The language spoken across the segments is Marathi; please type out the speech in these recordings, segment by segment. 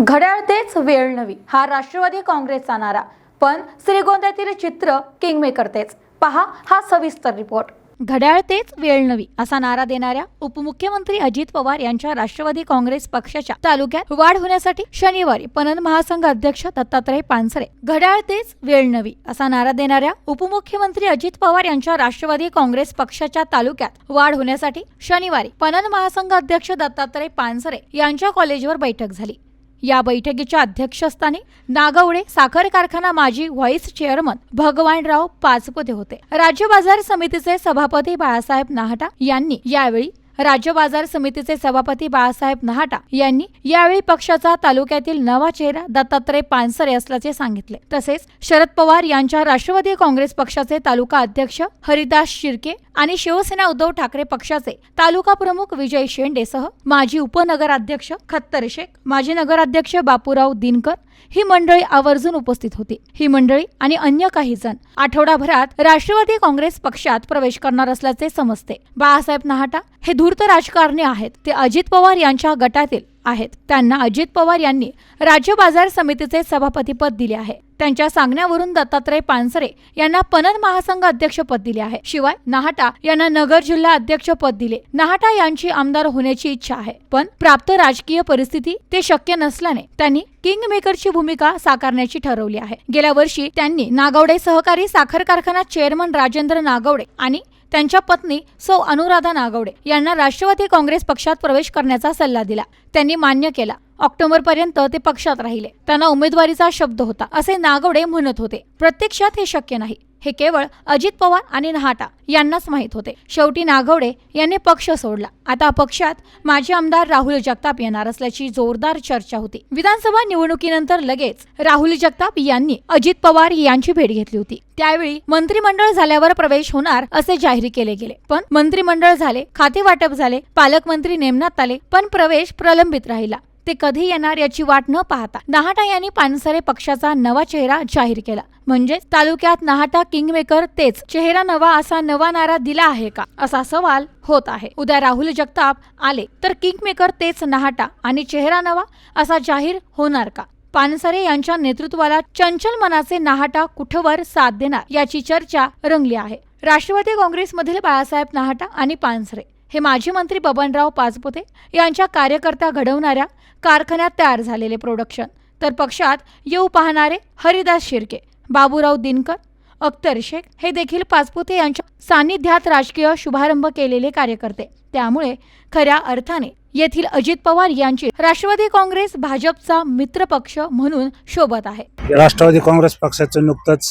घड्याळ तेच वेळ नवी हा राष्ट्रवादी काँग्रेसचा नारा. पण श्रीगोंद्यातील चित्र किंगमेकर तेच पहा हा सविस्तर रिपोर्ट. घड्याळ तेच वेळ नवी असा नारा देणाऱ्या उपमुख्यमंत्री अजित पवार यांच्या राष्ट्रवादी काँग्रेस पक्षाच्या तालुक्यात वाढ होण्यासाठी शनिवारी पणन महासंघ अध्यक्ष दत्तात्रय पानसरे घड्याळ तेच वेळ नवी असा नारा देणाऱ्या उपमुख्यमंत्री अजित पवार यांच्या राष्ट्रवादी काँग्रेस पक्षाच्या तालुक्यात वाढ होण्यासाठी शनिवारी पणन महासंघ अध्यक्ष दत्तात्रय पानसरे यांच्या कॉलेजवर बैठक झाली. या बैठकीच्या अध्यक्षस्थानी नागवडे साखर कारखाना माजी व्हाईस चेअरमन भगवानराव पाचपुते होते. राज्य बाजार समितीचे सभापती बाळासाहेब नाहटा यांनी यावेळी राज्य बाजार समितीचे सभापती बाळासाहेब नहाटा यांनी यावेळी पक्षाचा तालुक्यातील नवा चेहरा दत्तात्रय पानसरे असल्याचे सांगितले. तसेच शरद पवार यांच्या राष्ट्रवादी काँग्रेस पक्षाचे तालुका अध्यक्ष हरिदास शिर्के आणि शिवसेना उद्धव ठाकरे पक्षाचे तालुका प्रमुख विजय शेंडेसह माजी उपनगराध्यक्ष खत्तर शेख माजी नगराध्यक्ष बापूराव दिनकर ही मंडळी आवर्जून उपस्थित होती. ही मंडळी आणि अन्य काही जण आठवडाभरात राष्ट्रवादी काँग्रेस पक्षात प्रवेश करणार असल्याचे समजते. बाळासाहेब नहाटा हे धूर्त राजकारणी आहेत. ते अजित पवार यांच्या गटातील आहेत. त्यांना अजित पवार यांनी राज्य बाजार समितीचे सभापतीपद दिले आहे. त्यांच्या सांगण्यावरून दत्तात्रय पानसरे यांना पणन महासंघ अध्यक्षपद दिले आहे. शिवाय नाहटा यांना नगर जिल्हा अध्यक्षपद दिले. नाहटा यांची आमदार होण्याची इच्छा आहे. पण प्राप्त राजकीय परिस्थिती ते शक्य नसल्याने त्यांनी किंग मेकरची भूमिका साकारण्याची ठरवली आहे. गेल्या वर्षी त्यांनी नागवडे सहकारी साखर कारखाना चेअरमन राजेंद्र नागवडे आणि त्यांच्या पत्नी सौ अनुराधा नागवडे यांना राष्ट्रवादी काँग्रेस पक्षात प्रवेश करण्याचा सल्ला दिला. त्यांनी मान्य केला. ऑक्टोबर पर्यंत ते पक्षात राहिले. त्यांना उमेदवारीचा शब्द होता असे नागवडे म्हणत होते. प्रत्यक्षात हे शक्य नाही. हे केवळ अजित पवार आणि नहाटा यांनाच माहीत होते. शेवटी नागवडे यांनी पक्ष सोडला. आता पक्षात माजी आमदार राहुल जगताप येणार असल्याची जोरदार चर्चा होती. विधानसभा निवडणुकीनंतर लगेच राहुल जगताप यांनी अजित पवार यांची भेट घेतली होती. त्यावेळी मंत्रिमंडळ झाल्यावर प्रवेश होणार असे जाहीर केले गेले. पण मंत्रिमंडळ झाले खाते वाटप झाले पालकमंत्री नेमण्यात आले पण प्रवेश प्रलंबित राहिला. ते कधी येणार याची वाट न पाहता नाहाटा यांनी पानसरे पक्षाचा नवा चेहरा जाहीर केला. म्हणजे तालुक्यात नाहाटा किंगमेकर तेच. चेहरा नवा असा नवा नारा दिला आहे का? असा सवाल होत आहे. उद्या राहुल जगताप आले तर किंगमेकर तेच नाहाटा आणि चेहरा नवा असा जाहीर होणार का? पानसरे यांच्या नेतृत्वाला चंचल मनाचे नाहाटा कुठवर साथ देणार याची चर्चा रंगली आहे. राष्ट्रवादी काँग्रेसमधील बाळासाहेब नाहाटा आणि पानसरे हे माजी मंत्री बबनराव पाचपुते यांच्या कार्यकर्त्या घडवणाऱ्या कारखान्यात तयार झालेले प्रोडक्शन तर पक्षात येऊ पाहणारे हरिदास शिर्के बाबूराव दिनकर अख्तर शेख हे देखील पाचपुते यांच्या सान्निध्यात राजकीय शुभारंभ केलेले कार्यकर्ते. त्यामुळे खऱ्या अर्थाने येथील अजित पवार यांची राष्ट्रवादी काँग्रेस भाजपचा मित्रपक्ष म्हणून शोभत आहे. राष्ट्रवादी काँग्रेस पक्षाचं नुकतंच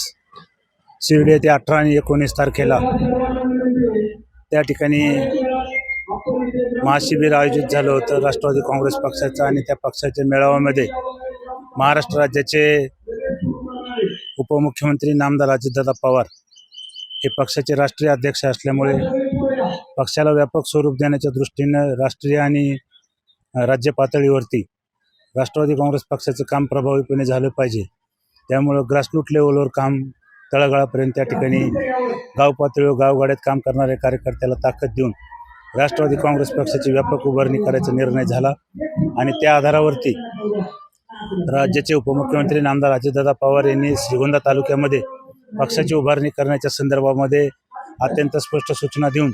शिर्डी येथे अठरा आणि एकोणीस तारखेला त्या ठिकाणी महाशिबिर आयोजित झालं होतं राष्ट्रवादी काँग्रेस पक्षाचं आणि त्या पक्षाच्या मेळाव्यामध्ये महाराष्ट्र राज्याचे उपमुख्यमंत्री नामदार अजितदादा पवार हे पक्षाचे राष्ट्रीय अध्यक्ष असल्यामुळे पक्षाला व्यापक स्वरूप देण्याच्या दृष्टीनं राष्ट्रीय आणि राज्य पातळीवरती राष्ट्रवादी काँग्रेस पक्षाचं काम प्रभावीपणे झालं पाहिजे. त्यामुळं ग्रासरूट लेवलवर काम तळागाळापर्यंत त्या ठिकाणी गाव पातळीवर गावगाड्यात काम करणाऱ्या कार्यकर्त्याला ताकद देऊन राष्ट्रवादी काँग्रेस पक्षाची व्यापक उभारणी करायचा निर्णय झाला आणि त्या आधारावरती राज्याचे उपमुख्यमंत्री नामदार अजितदादा पवार यांनी श्रीगोंदा तालुक्यामध्ये पक्षाची उभारणी करण्याच्या संदर्भामध्ये अत्यंत स्पष्ट सूचना देऊन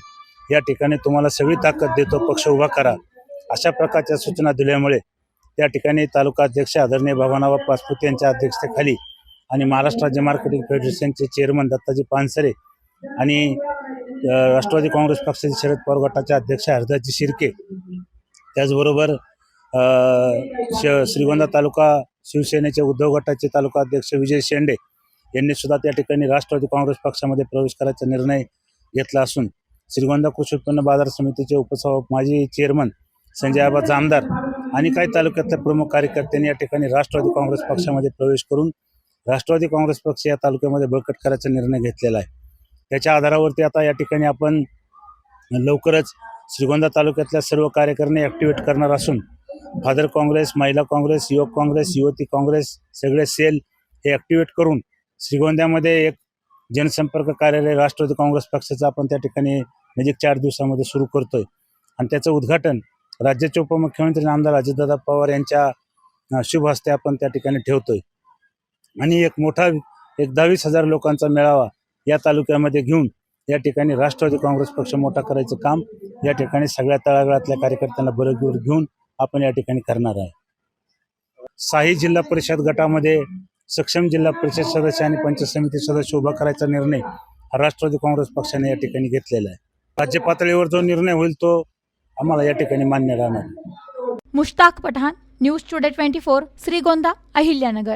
या ठिकाणी तुम्हाला सगळी ताकद देतो पक्ष उभा करा. अशा प्रकारच्या सूचना दिल्यामुळे त्या ठिकाणी तालुका अध्यक्ष आदरणीय भवानाबा पासपुते यांच्या अध्यक्षतेखाली आणि महाराष्ट्र राज्य मार्केटिंग फेडरेशनचे चेअरमन दत्ताजी पानसरे आणि राष्ट्रवादी काँग्रेस पक्षाचे शरद पवार गटाचे अध्यक्ष हरदाजी शिर्के. त्याचबरोबर श श्रीगोंदा तालुका शिवसेनेचे उद्धव गटाचे तालुका अध्यक्ष विजय शेंडे यांनी सुद्धा त्या ठिकाणी राष्ट्रवादी काँग्रेस पक्षामध्ये प्रवेश करायचा निर्णय घेतला असून श्रीगोंदा कृषी उत्पन्न बाजार समितीचे उपसभा माजी चेअरमन संजय आबा जामदार आणि काही तालुक्यातल्या प्रमुख कार्यकर्त्यांनी या ठिकाणी राष्ट्रवादी काँग्रेस पक्षामध्ये प्रवेश करून राष्ट्रवादी काँग्रेस पक्ष या तालुक्यामध्ये बळकट करायचा निर्णय घेतलेला आहे. त्याच्या आधारावरती आता या ठिकाणी आपण लवकरच श्रीगोंदा तालुक्यातल्या सर्व कार्यकर्ते ॲक्टिवेट करणार असून फादर काँग्रेस महिला काँग्रेस युवक काँग्रेस युवती काँग्रेस सगळे सेल हे ॲक्टिवेट करून श्रीगोंद्यामध्ये एक जनसंपर्क कार्यालय राष्ट्रवादी काँग्रेस पक्षाचं आपण त्या ठिकाणी नजीक चार दिवसामध्ये सुरू करतोय. आणि त्याचं उद्घाटन राज्याचे उपमुख्यमंत्री आमदार अजितदादा पवार यांच्या शुभ हस्ते आपण त्या ठिकाणी ठेवतोय. आणि एक मोठा एक दहावीस हजार लोकांचा मेळावा या तालुक्यामध्ये घेऊन या ठिकाणी राष्ट्रवादी काँग्रेस पक्ष मोठा करायचं काम या ठिकाणी सगळ्या तळागाळातल्या कार्यकर्त्यांना बरोबर घेऊन आपण या ठिकाणी करणार आहे. साही जिल्हा परिषद गटामध्ये सक्षम जिल्हा परिषद सदस्य आणि पंचायत समिती सदस्य उभा करायचा निर्णय राष्ट्रवादी काँग्रेस पक्षाने या ठिकाणी घेतलेला आहे. राज्य पातळीवर जो निर्णय होईल तो आम्हाला या ठिकाणी मान्य राहणार. Mushtaq Pathan news today twenty four Shrigonda Ahilyanagar.